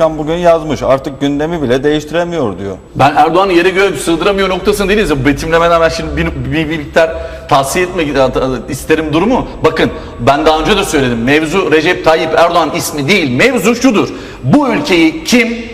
Akkan bugün yazmış. Artık gündemi bile değiştiremiyor diyor. Ben Erdoğan'ı yere göğe sığdıramıyor noktasında değiliz. Betimlemeden ben şimdi bir, bir, bir miktar tavsiye etmek isterim durumu. Bakın ben daha önce de söyledim. Mevzu Recep Tayyip Erdoğan ismi değil. Mevzu şudur. Bu ülkeyi kim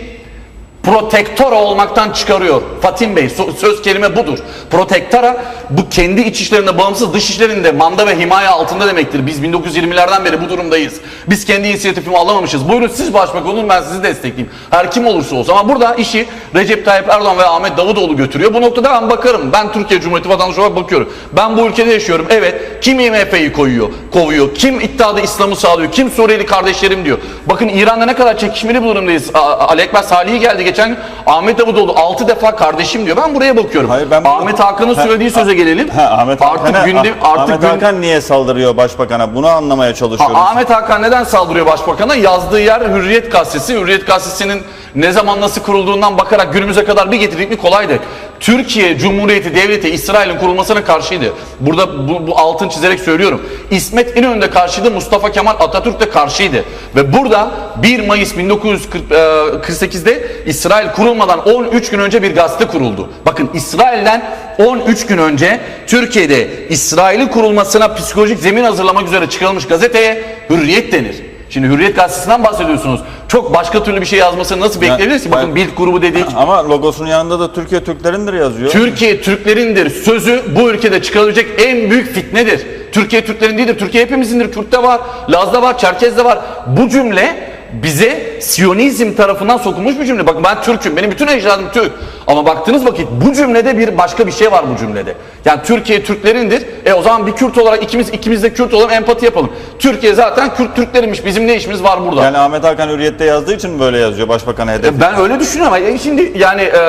protektora olmaktan çıkarıyor. Fatim Bey söz kelime budur. Protektora bu kendi iç işlerinde bağımsız dış işlerinde manda ve himaye altında demektir. Biz 1920'lerden beri bu durumdayız. Biz kendi inisiyatifimi alamamışız. Buyurun siz başbakan olun ben sizi destekleyeyim. Her kim olursa olsun. Ama burada işi Recep Tayyip Erdoğan ve Ahmet Davutoğlu götürüyor. Bu noktada ben bakarım. Ben Türkiye Cumhuriyeti vatandaşı olarak bakıyorum. Ben bu ülkede yaşıyorum. Evet. Kim IMF'yi koyuyor, kovuyor? Kim iddiada İslam'ı sağlıyor? Kim Suriyeli kardeşlerim diyor? Bakın İran'da ne kadar çekişmeli bir durumdayız. Ali Ekber Salih'i geldi geçen gün. Ahmet Davutoğlu 6 defa kardeşim diyor. Ben buraya bakıyorum. Hayır, ben Ahmet Hakan'ın Ha, söylediği söze gelelim. Ha, Ahmet artık Hakan'a- gündem artık Ahmet gün- Hakan niye saldırıyor başbakana? Bunu anlamaya çalışıyoruz. Ha, Ahmet Hakan neden saldırıyor başbakana? Yazdığı yer Hürriyet Gazetesi. Hürriyet Gazetesi'nin ne zaman nasıl kurulduğundan bakarak günümüze kadar bir getirdik mi kolaydı. Türkiye Cumhuriyeti Devleti İsrail'in kurulmasına karşıydı. Burada bu, bu altın çizerek söylüyorum. İsmet İnönü karşıydı, Mustafa Kemal Atatürk de karşıydı. Ve burada 1 Mayıs 1948'de İsrail kurulmadan 13 gün önce bir gazete kuruldu. Bakın İsrail'den 13 gün önce Türkiye'de İsrail'in kurulmasına psikolojik zemin hazırlamak üzere çıkarılmış gazeteye Hürriyet denir. Şimdi Hürriyet Gazetesi'nden bahsediyorsunuz. Çok başka türlü bir şey yazmasını nasıl bekleyebiliriz ki? Bakın Bild grubu dedik. Ama logosunun yanında da Türkiye Türklerindir yazıyor. Türkiye Türklerindir sözü bu ülkede çıkarılacak en büyük fitnedir. Türkiye Türklerin değildir. Türkiye hepimizindir. Kürt'te var, Laz'da var, Çerkez'de var. Bu cümle bize Siyonizm tarafından sokulmuş bir cümle. Bakın ben Türk'üm. Benim bütün ecdadım Türk. Ama baktığınız vakit bu cümlede bir başka bir şey var bu cümlede. Yani Türkiye Türklerindir. E o zaman bir Kürt olarak ikimiz ikimiz de Kürt olalım empati yapalım. Türkiye zaten Kürt Türklerinmiş. Bizim ne işimiz var burada? Yani Ahmet Hakan Hürriyet'te yazdığı için mi böyle yazıyor başbakana hedef? Ben öyle düşünüyorum yani şimdi yani e,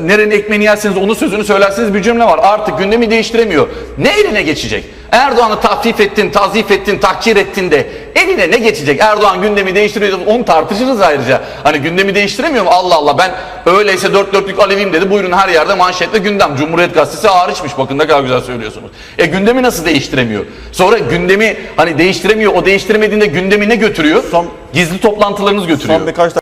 nerenin ekmeğini yerseniz onun sözünü söylerseniz bir cümle var. Artık gündemi değiştiremiyor. Ne eline geçecek? Erdoğan'ı tahfif ettin, tazif ettin, tahkir ettin de eline ne geçecek? Erdoğan gündemi değiştiriyor. Onu tartışırız ayrıca. Hani gündemi değiştiremiyor mu? Allah Allah ben öyleyse dört dörtlük Aleviyim dedi. Buyurun her yerde manşetle gündem. Cumhuriyet Gazetesi hariçmiş. Bakın ne kadar güzel söylüyorsunuz. E gündemi nasıl değiştiremiyor? Sonra gündemi hani değiştiremiyor. O değiştiremediğinde gündemi ne götürüyor? Son- Gizli toplantılarınız götürüyor. Son birkaç